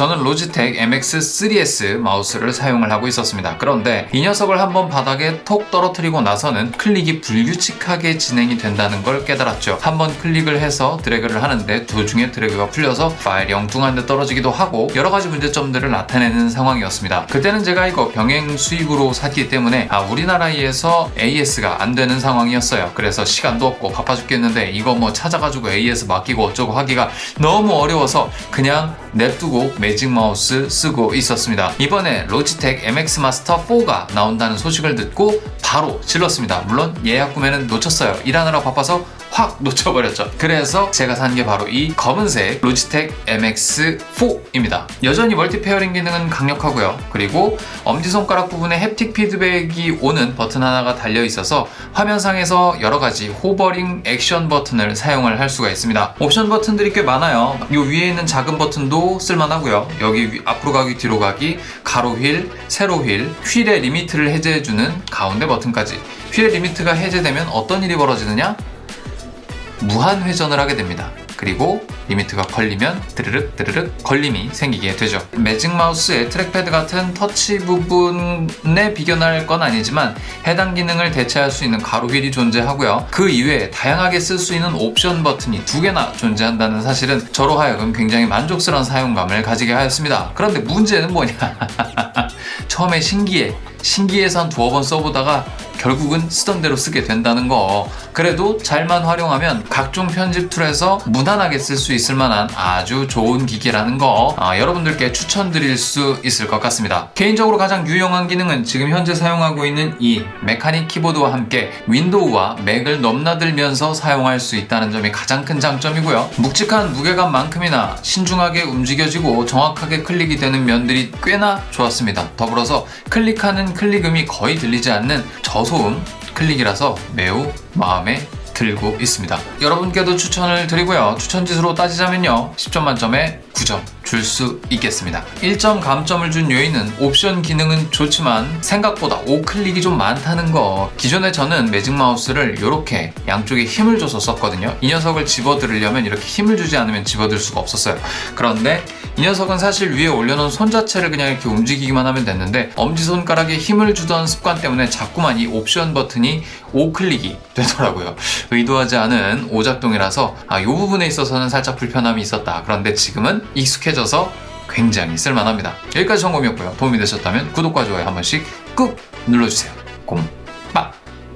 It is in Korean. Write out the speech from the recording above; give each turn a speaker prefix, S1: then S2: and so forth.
S1: 저는 로지텍 MX3S 마우스를 사용을 하고 있었습니다. 그런데 이 녀석을 한번 바닥에 톡 떨어뜨리고 나서는 클릭이 불규칙하게 진행이 된다는 걸 깨달았죠. 한번 클릭을 해서 드래그를 하는데 도중에 드래그가 풀려서 파일이 엉뚱한 데 떨어지기도 하고 여러 가지 문제점들을 나타내는 상황이었습니다. 그때는 제가 이거 병행 수입으로 샀기 때문에 아 우리나라에서 AS가 안 되는 상황이었어요. 그래서 시간도 없고 바빠 죽겠는데 이거 뭐 찾아가지고 AS 맡기고 어쩌고 하기가 너무 어려워서 그냥 냅두고 매직 마우스 쓰고 있었습니다. 이번에 로지텍 MX 마스터 4가 나온다는 소식을 듣고 바로 질렀습니다. 물론 예약 구매는 놓쳤어요. 일하느라 바빠서 확 놓쳐버렸죠. 그래서 제가 산 게 바로 이 검은색 로지텍 MX4입니다. 여전히 멀티 페어링 기능은 강력하고요. 그리고 엄지손가락 부분에 햅틱 피드백이 오는 버튼 하나가 달려 있어서 화면상에서 여러 가지 호버링 액션 버튼을 사용을 할 수가 있습니다. 옵션 버튼들이 꽤 많아요. 이 위에 있는 작은 버튼도 쓸만하고요. 여기 위- 앞으로 가기, 뒤로 가기, 가로 휠, 세로 휠, 휠의 리미트를 해제해주는 가운데 버튼까지. 휠의 리미트가 해제되면 어떤 일이 벌어지느냐? 무한 회전을 하게 됩니다. 그리고 리미트가 걸리면 드르륵 드르륵 걸림이 생기게 되죠. 매직 마우스의 트랙패드 같은 터치 부분에 비견할 건 아니지만 해당 기능을 대체할 수 있는 가로 휠이 존재하고요. 그 이외에 다양하게 쓸 수 있는 옵션 버튼이 두 개나 존재한다는 사실은 저로 하여금 굉장히 만족스러운 사용감을 가지게 하였습니다. 그런데 문제는 뭐냐? 처음에 신기해. 신기해서 한 두어 번 써보다가 결국은 쓰던 대로 쓰게 된다는 거. 그래도 잘만 활용하면 각종 편집 툴에서 무난하게 쓸 수 있을 만한 아주 좋은 기기라는 거 아, 여러분들께 추천드릴 수 있을 것 같습니다. 개인적으로 가장 유용한 기능은 지금 현재 사용하고 있는 이 메카닉 키보드와 함께 윈도우와 맥을 넘나들면서 사용할 수 있다는 점이 가장 큰 장점이고요. 묵직한 무게감만큼이나 신중하게 움직여지고 정확하게 클릭이 되는 면들이 꽤나 좋았습니다. 더불어서 클릭하는 클릭음이 거의 들리지 않는 저 소음 클릭이라서 매우 마음에 들고 있습니다. 여러분께도 추천을 드리고요. 추천 지수로 따지자면요. 10점 만점에 9점 줄 수 있겠습니다. 1점 감점을 준 요인은 옵션 기능은 좋지만 생각보다 오클릭이 좀 많다는 거. 기존에 저는 매직 마우스를 이렇게 양쪽에 힘을 줘서 썼거든요. 이 녀석을 집어들으려면 이렇게 힘을 주지 않으면 집어들 수가 없었어요. 그런데 이 녀석은 사실 위에 올려놓은 손 자체를 그냥 이렇게 움직이기만 하면 됐는데 엄지손가락에 힘을 주던 습관 때문에 자꾸만 이 옵션 버튼이 오클릭이 되더라고요. 의도하지 않은 오작동이라서 아, 이 부분에 있어서는 살짝 불편함이 있었다. 그런데 지금은 익숙해져 서 굉장히 쓸만합니다. 여기까지 점검이었고요. 도움이 되셨다면 구독과 좋아요 한 번씩 꾹 눌러주세요. 곰.